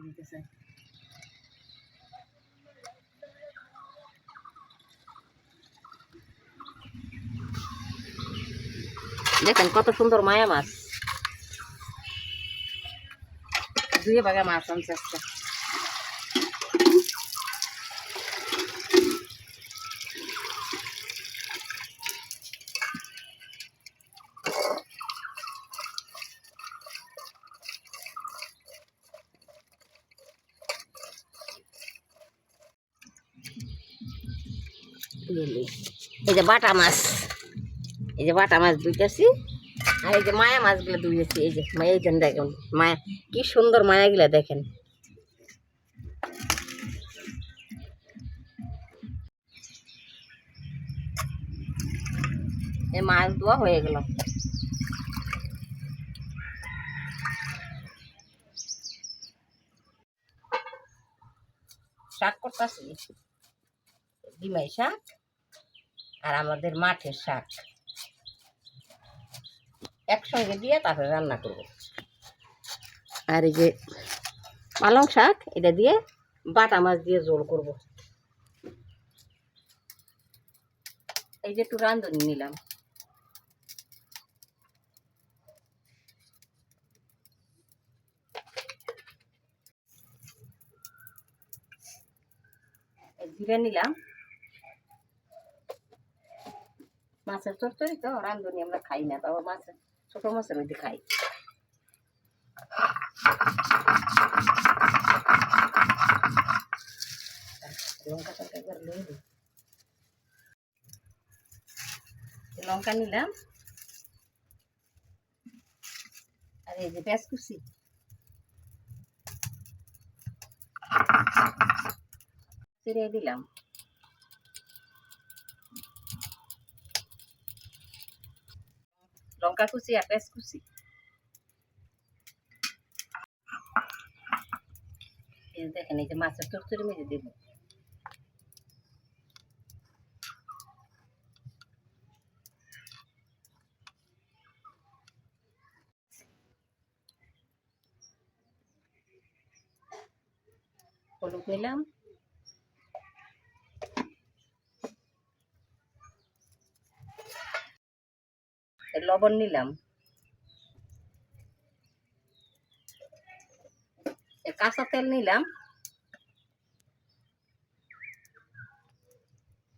দিতেছে দেখেন কত সুন্দর মায়া মাছ দুই ভাগে মাছ আনছে এই যে বাটা মাছ। এই যে বাটা মাছ দুইটাছি আর এই যে মায়া মাছগুলো দুইয়েছি এই যে মায়া দেখুন, মায়া, কি সুন্দর মায়াগুলা দেখেন। এই মাছ দেওয়া হয়ে গেল। শাক করতেছি। ডিমাই শাক আর আমাদের মাঠের শাক। একসঙ্গে দিয়ে তারপরে রান্না করব। আর এই যে পালং শাক এটা দিয়ে বাটা মাছ দিয়ে জোল করব। এই যে একটু রান্ধনি নিলাম। জিরে নিলাম। মাছের তরকারি তো রান্ধুনি আমরা খাই না তবে মাছের ছোট মাছের মধ্যে খাই। লঙ্কা লয়ে লঙ্কা নিলাম। আর এই যে পেঁয়াজ কুচি। চিড়ে দিলাম। লঙ্কা কুচি আর পেঁয়াজ কুচি। দেখেন এই যে মাছের চচ্চড়ি মেজে দেব। হলুদ নিলাম। লবণ নিলাম। কাঁচা তেল নিলাম।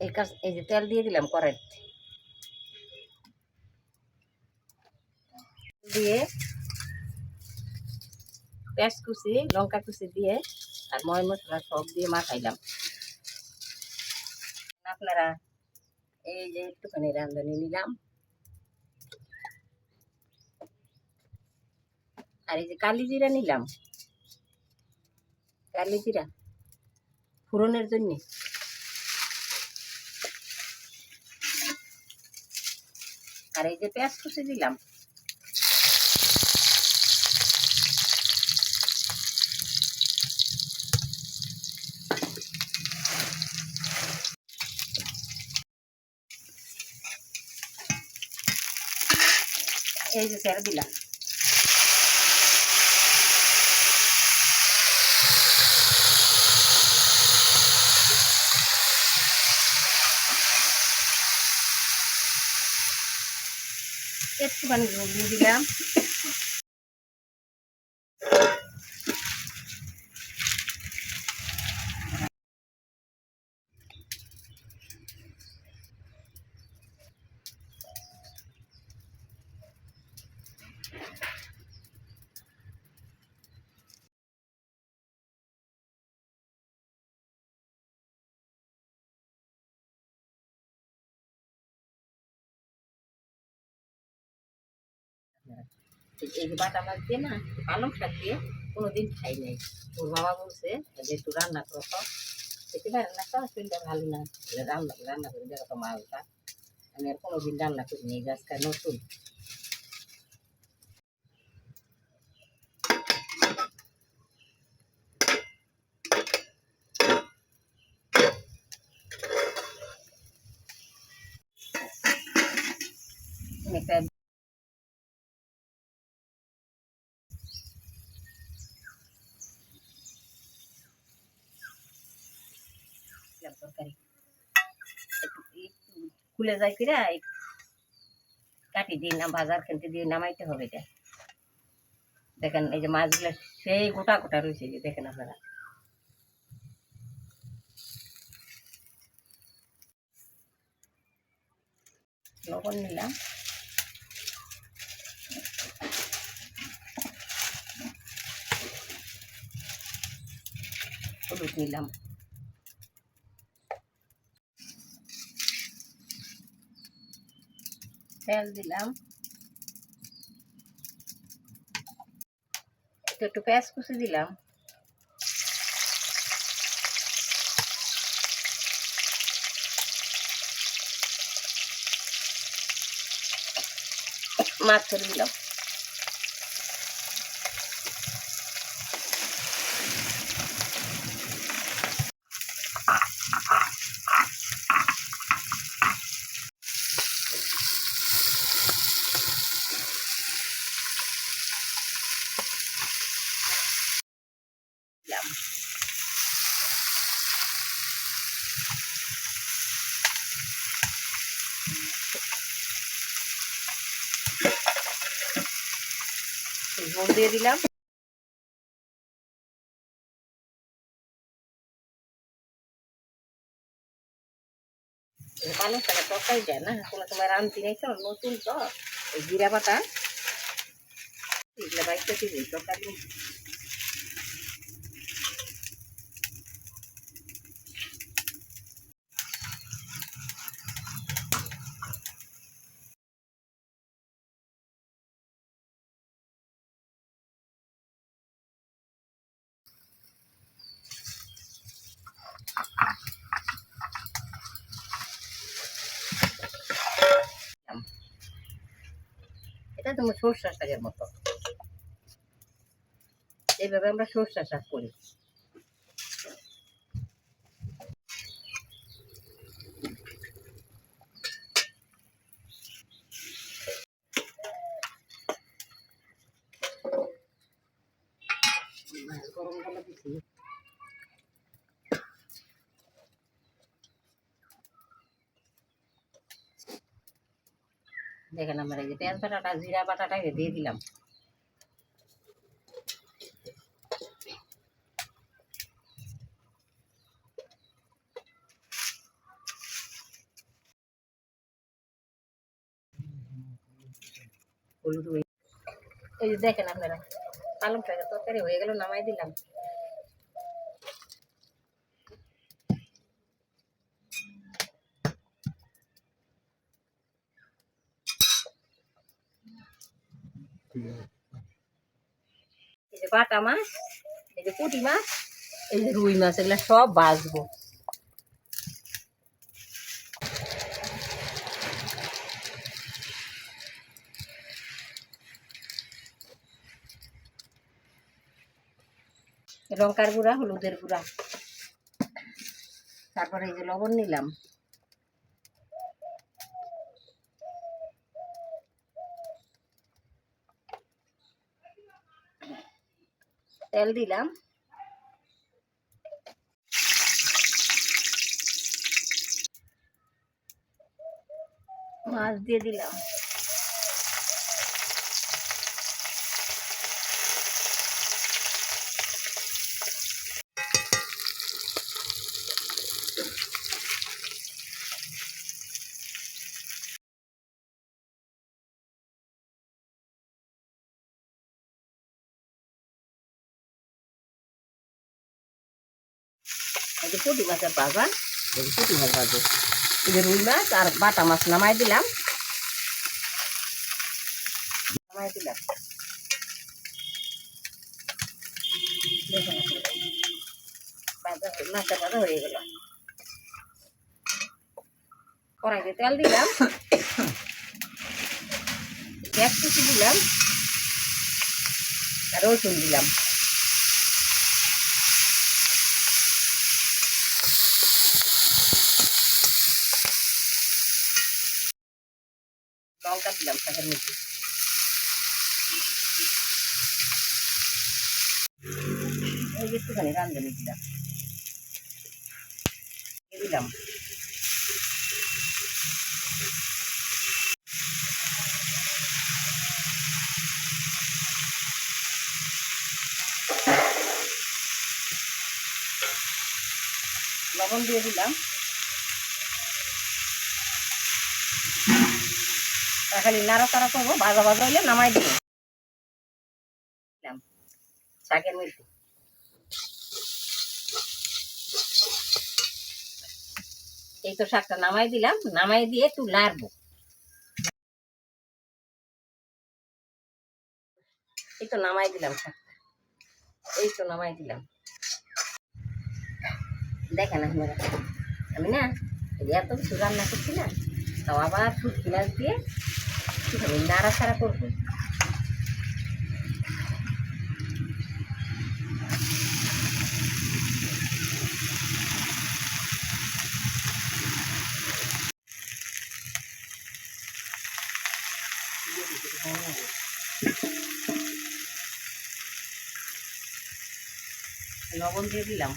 এই কাঁচ, এই যে তেল দিয়ে দিলাম কড়াই দিয়ে পেঁয়াজ কুচি, লঙ্কা কুচি দিয়ে আর ময় মশলা সব দিয়ে মাখাইলাম। আপনারা এই যে একটুখানি রাঁধুনি নিলাম। আর এই যে কালি জিরা নিলাম। কালি জিরা ফোড়নের জন্য। আর এই যে পেঁয়াজ কুচি দিলাম। এই যে ছেড়ে দিলাম। একটুখানি দিয়ে দিলাম। এই- বাটা মাছ দিয়ে না পালং শাক দিয়ে কোনোদিন খাই নাই। ওর বাবা বলছে যে একটু রান্না করো তো খেতে পারে না তো শরীরটা ভালো না। রান্না রান্না করে, দেখো তো আমি আর কোনোদিন রান্না করিনি এই গাছটা নতুন। একটা তরকারি। খুলে যায় কাটি দিয়ে না, বাজার খেলতে দিয়ে নামাইতে হবে এটা। দেখেন, এই যে মাছগুলো সেই গোটা গোটা রয়েছে যে দেখেন আপনারা। লবণ নিলাম। হলুদ নিলাম। তেল দিলাম। একটু পেঁয়াজ কুচি দিলাম। মাছ দিলাম দিলাম। ঝোল দিয়ে দিলাম। পালং শাকের তরকারি যায় না কোনো সময় রান্তি নেই তো, নতুন তো ওই জিরা পাতা। এগুলো বাইকটা দিবি তোমার সরষা শাকের মতো। এইভাবে আমরা সর্ষা শাক করি। দেখেন আমরা এই যে পেঁয়াজ জিরা বাটাটা এই দিয়ে দিলাম। এই যে দেখেন আপনারা পালং শাকের তরকারি হয়ে গেল, নামাই দিলাম। এই যে বাটা মাছ, এই যে পুঁটি মাছ, এই যে রুই মাছ, এগুলো সব বাজবো লঙ্কার গুঁড়া, হলুদের গুঁড়া। তারপরে এই যে লবণ নিলাম। তেল দিলাম। মাছ দিয়ে দিলাম। পুঁটি মাছের ভাজা। পুঁটি মাছ ভাজে। এই যে রুই মাছ আর বাটা মাছ নামাই দিলাম। নামাই দিলাম। মাছের ভাজা হয়ে গেল। কড়াইতে তেল দিলাম। পেঁয়াজ কুচি দিলাম। আর রসুন দিলাম। দিলাম শাকের মধ্যে এই একটুখানি রান্ধনে দিলাম। দিলাম। লবণ দিয়ে দিলাম। খালি নাড়া তাড়া করব, ভাজা ভাজা হইলে নামাই দিব। শাকের মধ্যে এই তো শাকটা নামাই দিলাম, নামাই দিয়ে একটু নাড়বো। এই তো নামাই দিলাম শাকটা। এই তো নামাই দিলাম। দেখেন আপনারা, আমি না এত কিছু রান্না করছি না, তাও আবার মাছ দিয়ে আমি নাড়া ছাড়া করব লবণ দিয়ে দিলাম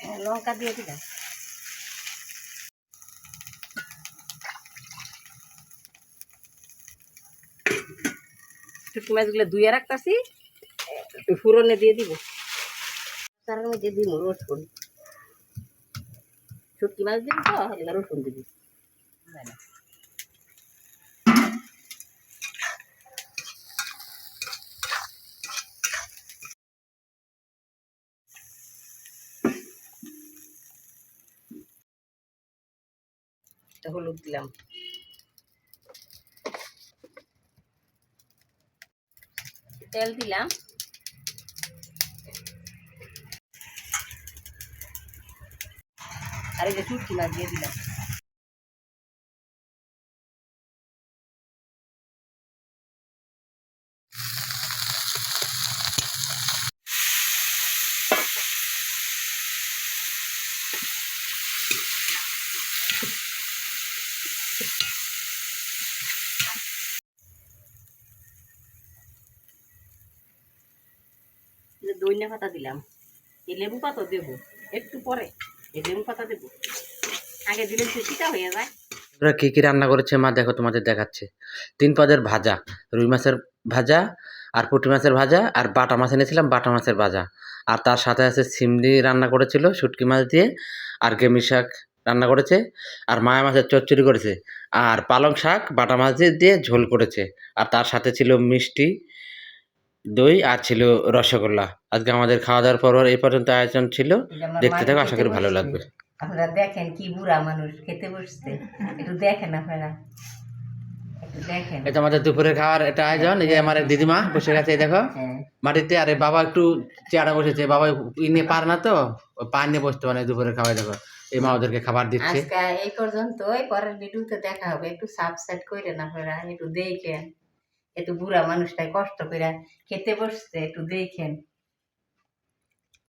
হ্যাঁ, লঙ্কা দিয়ে দিলাম। শুটকি মাছগুলো ধুয়ে রাখতেছি ফুরনে দিয়ে দিব। তার মধ্যে দিব রসুন। শুটকি মাছ দিবি তো রসুন দিবি। একটা হলুদ দিলাম। তেল দিলাম। আর এই যে চুটকি দিয়ে দিলাম। এই যে দইনা পাতা দিলাম। এই লেবু পাতা দেবো, একটু পরে এই লেবু পাতা দেবো। আগে দিলে চিটা হয়ে যায়। ওরা কী কী রান্না করেছে মা? দেখো, তোমাদের দেখাচ্ছে। তিন পদের ভাজা, রুই মাছের ভাজা আর পুঁটি মাছের ভাজা আর বাটা মাছ এনেছিলাম, বাটা মাছের ভাজা। আর তার সাথে আছে সিমলি রান্না করেছিল, শুটকি মাছ দিয়ে আর গেমি শাক রান্না করেছে। আর মায়া মাছের চচ্চড়ি করেছে। আর পালং শাক, বাটা মাছ দিয়ে ঝোল করেছে। আর তার সাথে ছিল মিষ্টি দই আর ছিল রসগোল্লা। আজকে আমাদের খাওয়া দাওয়ার পর এই পর্যন্ত আয়োজন ছিল। দেখতে থাকো আশা করি ভালো লাগবে। আপনারা দেখেন কি বুড়া মানুষ খেতে বসছে। একটু দেখেন আপনারা। একটু এটা আমাদের দুপুরের খাওয়ার এটা আয়োজন। এই যে আমার দিদিমা বসে গেছে দেখো। হ্যাঁ। মাটিতে আরে বাবা একটু চেয়ারে বসেছে। বাবা ই নিয়ে পার না তো। পা নিয়ে বসতে পারে দুপুরে খাওয়াই দেখো। এই মা ওদেরকে খাবার দিচ্ছে। আজকে এই পর্যন্তই। পরের ভিডিওতে দেখা হবে। একটু সাবস্ক্রাইব করেন আপনারা একটু দেখেন। একটু বুড়া মানুষটাই কষ্ট করে খেতে বসছে একটু দেখেন।